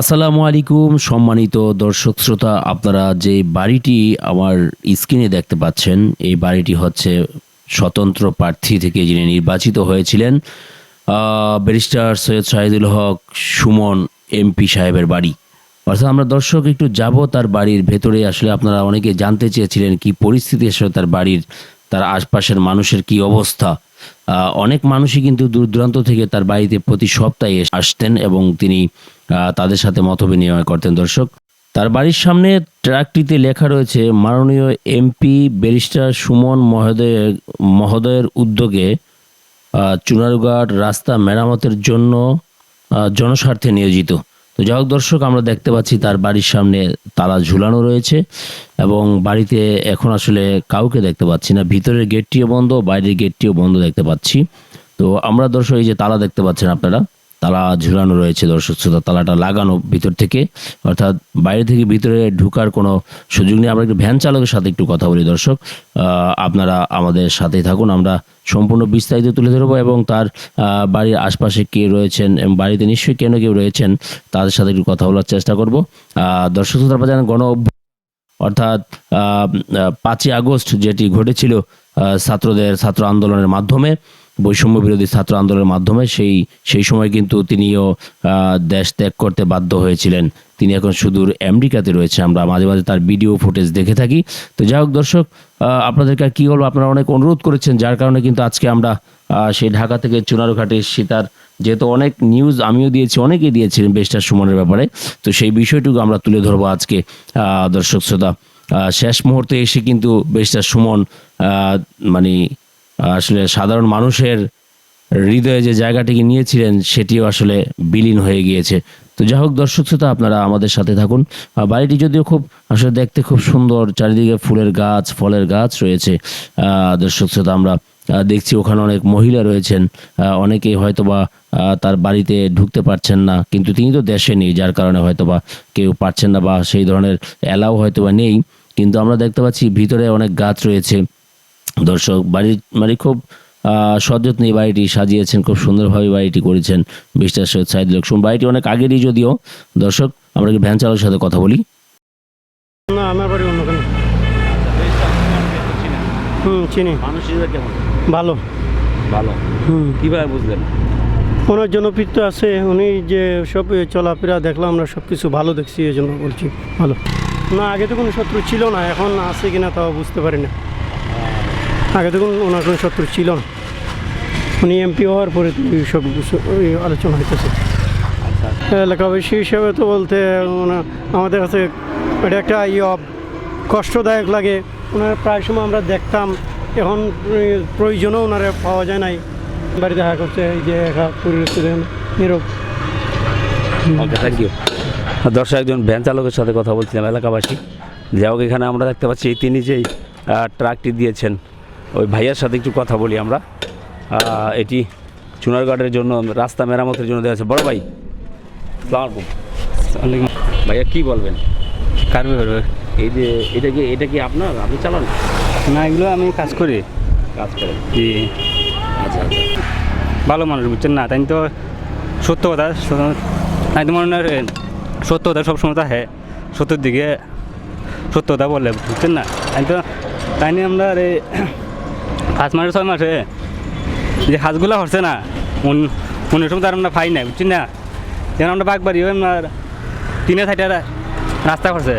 আসসালামু আলাইকুম, সম্মানিত দর্শক শ্রোতা, আপনারা যে বাড়িটি আমার স্ক্রিনে দেখতে পাচ্ছেন, এই বাড়িটি হচ্ছে স্বতন্ত্র প্রার্থী থেকে যিনি নির্বাচিত হয়েছিলেন ব্যারিস্টার সৈয়দ শাহিদুল হক সুমন এমপি সাহেবের বাড়ি। অর্থাৎ আমরা দর্শক একটু যাব তার বাড়ির ভেতরে, আসলে আপনারা অনেকে জানতে চেয়েছিলেন কি পরিস্থিতি আসলে তার বাড়ির, তার আশপাশের মানুষের কি অবস্থা। অনেক মানুষই কিন্তু দূর দূরান্ত থেকে তার বাড়িতে প্রতি সপ্তাহে আসতেন এবং তিনি তাদের সাথে মত বিনিময় করতেন দর্শক। তার বাড়ির সামনে ট্রাকটিতে লেখা রয়েছে, মাননীয় এমপি ব্যারিস্টার সুমন মহোদয়, মহোদয়ের উদ্যোগে চুনারুঘাট রাস্তা মেরামতের জন্য জনস্বার্থে নিয়োজিত। তো যাই দর্শক, আমরা দেখতে পাচ্ছি তার বাড়ির সামনে তালা ঝুলানো রয়েছে এবং বাড়িতে এখন আসলে কাউকে দেখতে পাচ্ছি না। ভিতরের গেটটিও বন্ধ, বাইরের গেটটিও বন্ধ দেখতে পাচ্ছি। তো আমরা দর্শক, এই যে তালা দেখতে পাচ্ছেন আপনারা। তালা ঝুলানো রয়েছে, দর্শক শ্রোতা, তালাটা লাগানো ভিতর থেকে। অর্থাৎ বাইরে থেকে ভিতরে ঢুকার কোনো সুযোগ নেই। আমরা একটু ভ্যান চালকের সাথে একটু কথা বলি, দর্শক। আপনারা আমাদের সাথেই থাকুন, আমরা সম্পূর্ণ বিস্তারিত তুলে ধরবো এবং তার বাড়ির আশপাশে কে রয়েছেন এবং বাড়িতে নিশ্চয়ই কেন কেউ রয়েছেন, তাদের সাথে একটু কথা বলার চেষ্টা করব। দর্শক শ্রোতা জানেন গণ অর্থাৎ পাঁচই আগস্ট যেটি ঘটেছিল ছাত্রদের, ছাত্র আন্দোলনের মাধ্যমে বৈষম্য বিরোধী ছাত্র আন্দোলনের মাধ্যমে সেই সেই সময় কিন্তু তিনিও দেশ ত্যাগ করতে বাধ্য হয়েছিলেন। তিনি এখন সুদূর আমেরিকাতে রয়েছে। আমরা মাঝে মাঝে তার ভিডিও ফুটেজ দেখে থাকি। তো যাই হোক দর্শক আপনাদেরকে কি বলব? আপনারা অনেক অনুরোধ করেছেন, যার কারণে কিন্তু আজকে আমরা সেই ঢাকা থেকে চুনারুঘাটে সীতার যেহেতু অনেক নিউজ আমিও দিয়েছি, অনেকেই দিয়েছিলেন বেস্টার সুমনের ব্যাপারে। তো সেই বিষয়টুকু আমরা তুলে ধরবো আজকে দর্শক শ্রোতা। শেষ মুহূর্তে এসে কিন্তু বেস্টার সুমন মানে আসলে সাধারণ মানুষের হৃদয়ে যে জায়গাটিকে নিয়েছিলেন, সেটিও আসলে বিলীন হয়ে গিয়েছে। তো যাই হোক, দর্শক শ্রোতা, আপনারা আমাদের সাথে থাকুন। বাড়িটি যদিও খুব, আসলে দেখতে খুব সুন্দর, চারিদিকে ফুলের গাছ, ফলের গাছ রয়েছে। দর্শক শ্রোতা, আমরা দেখছি ওখানে অনেক মহিলা রয়েছেন। অনেকেই হয়তোবা তার বাড়িতে ঢুকতে পারছেন না, কিন্তু তিনি তো দেশে নেই, যার কারণে হয়তোবা কেউ পারছেন না বা সেই ধরনের এলাও হয়তোবা নেই। কিন্তু আমরা দেখতে পাচ্ছি ভিতরে অনেক গাছ রয়েছে। দর্শক বাড়ির মানে খুব আহ, সযত্নে এই বাড়িটি সাজিয়েছেন খুব সুন্দরভাবে বাড়িটি করেছেন বিশ্বাস সৈয়দ সাইদ লক্ষ্মণ বাড়িটি অনেক আগেরই যদিও। দর্শক আমরা কি ভ্যান চালকের সাথে কথা বলি। না আমার বাড়ি অন্য কেন। হুম চিনি। মানুষ কেমন? ভালো। ভালো। হুম। কীভাবে বুঝলেন? ওনার জনপ্রিয়তা আছে উনি যে সব চলাফেরা দেখলাম আমরা সব কিছু ভালো দেখছি এই জন্য বলছি ভালো। না আগে তো কোনো শত্রু ছিল না এখন আছে কিনা তাও বুঝতে পারি না। আগে কোনো ওনার কোনো শত্রু ছিল না। উনি এমপি হওয়ার পরে সব আলোচনা হইতেছে। এলাকাবাসী হিসেবে তো বলতে আমাদের কাছে এটা একটা ইয়ে কষ্টদায়ক লাগে। ওনার প্রায় সময় আমরা দেখতাম এখন প্রয়োজনও ওনারে পাওয়া যায় নাই। বাড়ি দেখা করছে এই যে একা পরিবেশ নীরব। দর্শক একজন ভ্যান চালকের সাথে কথা বলছিলাম এলাকাবাসী। যাই হোক এখানে আমরা দেখতে পাচ্ছি তিনি যেই ট্রাকটি দিয়েছেন। ওই ভাইয়ার সাথে একটু কথা বলি আমরা। এটি চুনারঘাটের জন্য রাস্তা মেরামতের জন্য দেওয়া আছে। বড় ভাই ভাইয়া কি বলবেন? কার ব্যাপারে? এই যে এটা কি এটা কি আপনার? আপনি চালান? না এগুলো আমি কাজ করি। কাজ করেন? জি। আচ্ছা আচ্ছা। ভালো মানুষ বুঝছেন না? তাই তো সত্য কথা তাই তো মনে হয় সত্য কথা সবসময় তা হ্যাঁ সত্যর দিকে সত্য কথা বললে বুঝছেন না? তাই তো তাই নিয়ে আমরা পাঁচ মাসে ছয় মাসে যে হাঁসগুলো হচ্ছে না উন- উনিশ সময় তার আমরা পাই না বুঝছেন না? যেন আমরা বাগবাড়ি ওই আপনার তিনে সাইডে রাস্তা করছে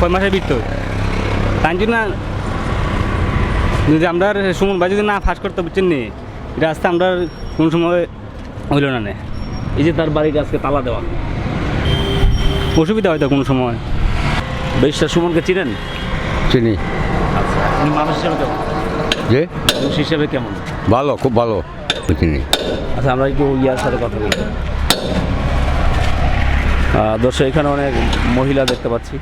কয় মাসের ভিতর তাই জন্য যদি আমরা সুমন ভাই যদি না ফাঁস করতে বুঝছেন নি? এটা আসতে আমরা কোন সময় হইল না নে? এই যে তার বাড়িতে আজকে তালা দেওয়া অসুবিধা হয়তো কোনো সময়। বেশটা সুমনকে চিনেন? চিনি। মানুষ হিসেবে কেমন? যে মানুষ হিসেবে কেমন? ভালো খুব ভালো। আচ্ছা আমরা একটু ইয়ার সাথে কথা বলি। দর্শক এখানে অনেক মহিলা দেখতে পাচ্ছি।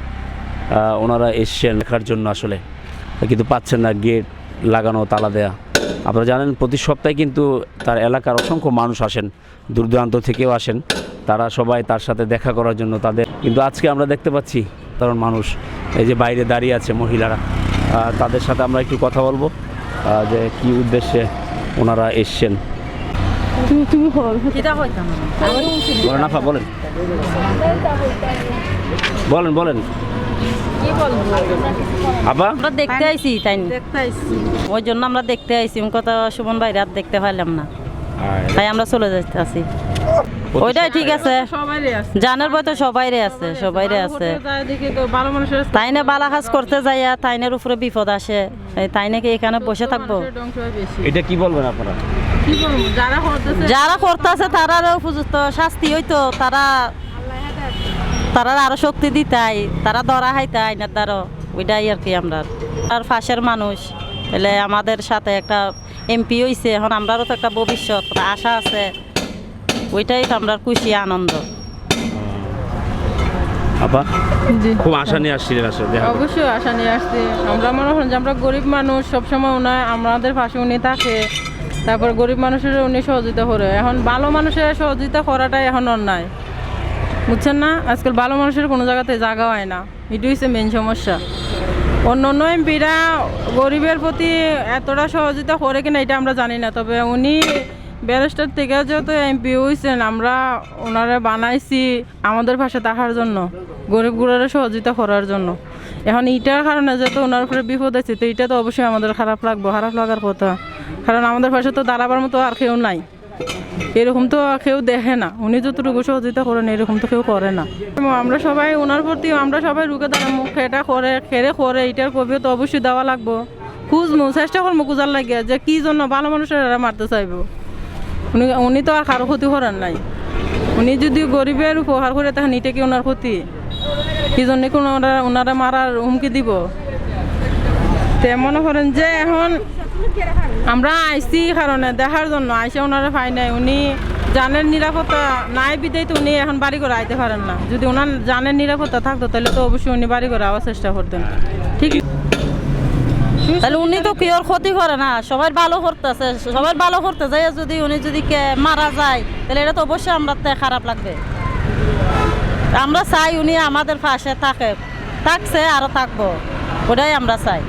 ওনারা এসছেন লেখার জন্য আসলে। কিন্তু পাচ্ছেন না গেট লাগানো তালা দেয়া। আপনারা জানেন প্রতি সপ্তাহে কিন্তু তার এলাকার অসংখ্য মানুষ আসেন। দূর দূরান্ত থেকেও আসেন। তারা সবাই তার সাথে দেখা করার জন্য তাদের। কিন্তু আজকে আমরা দেখতে পাচ্ছি কারণ মানুষ। এই যে বাইরে দাঁড়িয়ে আছে মহিলারা। তাদের সাথে আমরা একটু কথা বলব যে কি উদ্দেশ্যে ওনারা এসছেন। বলেন আপা বলেন। বলেন বলেন। আপা আমরা দেখতে আইছি তাই ওই জন্য আমরা দেখতে আইছি কথা সুমন ভাই রাত দেখতে পাইলাম না। তাই আমরা চলে যাইতে আছি ওইটাই ঠিক আছে। জানার বই তো সবাইরে আছে সবাইরে আছে। তাই না বালা কাজ করতে যাইয়া তাইনের উপরে বিপদ আসে। তাই নাকি এখানে বসে থাকব? এটা কি বলবেন আপনারা? যারা করতেছে তারা উপযুক্ত শাস্তি হইতো। তারা তারা আরও শক্তি দিতাই তারা ধরা হাইতাই না তারও। ওইটাই আর কি আমরা। আর ফাঁসের মানুষ। এলে আমাদের সাথে একটা এমপি হইছে। এখন আমরারও তো একটা ভবিষ্যৎ। আশা আছে। ওইটাই তো আমরা খুশি আনন্দ। আপা? খুব আশা নিয়ে আসছিলেন আসলে অবশ্যই আশা নিয়ে আসছি। আমরা মনে করেন যে আমরা গরিব মানুষ সবসময় উনি আমাদের পাশে উনি থাকে। তারপর গরিব মানুষের উনি সহযোগিতা করে। এখন ভালো মানুষের সহযোগিতা করাটাই এখন অন্যায়। বুঝছেন না? আজকাল ভালো মানুষের কোনো জায়গাতে জায়গা হয় না। এটাই হচ্ছে মেন সমস্যা। অন্য অন্য এমপিরা গরিবের প্রতি এতটা সহযোগিতা করে কিনা এটা আমরা জানি না। তবে উনি ব্যারিস্টার থেকে যেহেতু এমপি হয়েছেন আমরা ওনারা বানাইছি আমাদের পাশে থাকার জন্য, গরিব গুড়ারে সহযোগিতা করার জন্য। এখন এইটার কারণে যেহেতু ওনার উপরে বিপদ আছে, তো এইটা তো অবশ্যই আমাদের খারাপ লাগবো, খারাপ লাগার কথা। কারণ আমাদের পাশে তো দাঁড়াবার মতো আর কেউ নাই। এরকম তো কেউ দেখে না। উনি যতটুকু সহযোগিতা করেন, এরকম তো কেউ করে না। আমরা সবাই ওনার প্রতি, আমরা সবাই রুখে দাঁড়াবো মুখ এটা করে খেরে করে, এটার কবিও তো অবশ্যই দেওয়া লাগবো। খুঁজমু চেষ্টা করব খুঁজার লাগে যে কি জন্য ভালো মানুষের মারতে চাইব। উনি উনি তো আর কারও ক্ষতি করেন নাই। উনি যদি গরিবের উপহার করে তখন এটা কি ওনার ক্ষতি? কি জন্য কি ওনারা মারার হুমকি দিব? তে মনে করেন যে এখন আমরা আইসি কারণে, দেখার জন্য। আইসে ওনারা পাই নাই। উনি জানের নিরাপত্তা নাই বিদায় তো উনি এখন বাড়ি করে আইতে পারেন না। যদি ওনার জানের নিরাপত্তা থাকতো, তাহলে তো অবশ্যই উনি বাড়ি করে আওয়ার চেষ্টা করতেন। ঠিক তাহলে উনি তো কেউর ক্ষতি করে না, সবাই ভালো করতেছে, সবাই ভালো করতে যায়, যদি উনি যদি কে- মারা যায়, তাহলে এটা তো অবশ্যই আমরা খারাপ লাগবে। আমরা চাই উনি আমাদের পাশে থাকে, থাকছে আরও থাকব, ওটাই আমরা চাই।